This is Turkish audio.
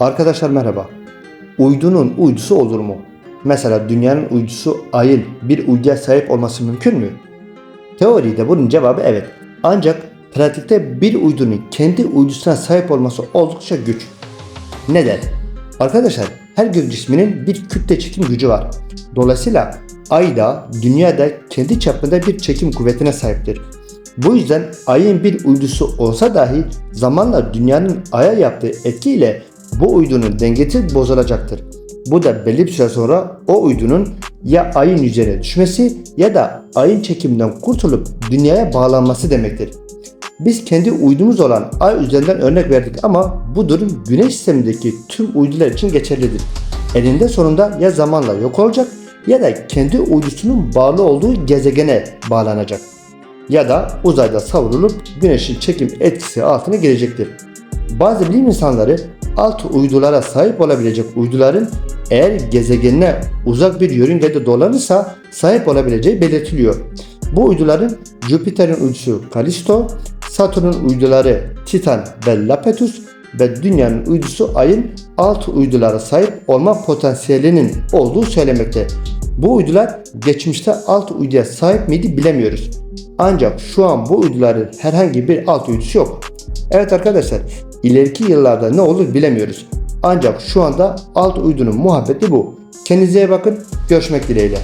Arkadaşlar merhaba. Uydunun uydusu olur mu? Mesela dünyanın uydusu ayın bir uyduya sahip olması mümkün mü? Teoride bunun cevabı evet. Ancak pratikte bir uydunun kendi uydusuna sahip olması oldukça güç. Neden? Arkadaşlar her gök cisminin bir kütle çekim gücü var. Dolayısıyla ay da dünya da kendi çapında bir çekim kuvvetine sahiptir. Bu yüzden ayın bir uydusu olsa dahi zamanla dünyanın aya yaptığı etkiyle bu uydunun dengesi bozulacaktır. Bu da belli bir süre sonra o uydunun ya ayın üzerine düşmesi ya da ayın çekiminden kurtulup dünyaya bağlanması demektir. Biz kendi uydumuz olan ay üzerinden örnek verdik ama bu durum güneş sistemindeki tüm uydular için geçerlidir. Eninde sonunda ya zamanla yok olacak ya da kendi uydusunun bağlı olduğu gezegene bağlanacak. Ya da uzayda savrulup güneşin çekim etkisi altına girecektir. Bazı bilim insanları alt uydulara sahip olabilecek uyduların eğer gezegenine uzak bir yörüngede dolanırsa sahip olabileceği belirtiliyor. Bu uyduların Jüpiter'in uydusu Callisto, Satürn'ün uyduları Titan ve Iapetus ve Dünya'nın uydusu Ay'ın alt uydulara sahip olma potansiyelinin olduğu söylemekte. Bu uydular geçmişte alt uyduya sahip miydi bilemiyoruz. Ancak şu an bu uyduların herhangi bir alt uydusu yok. Evet arkadaşlar, ileriki yıllarda ne olur bilemiyoruz. Ancak şu anda alt uydunun muhabbeti bu. Kendinize bakın, görüşmek dileğiyle.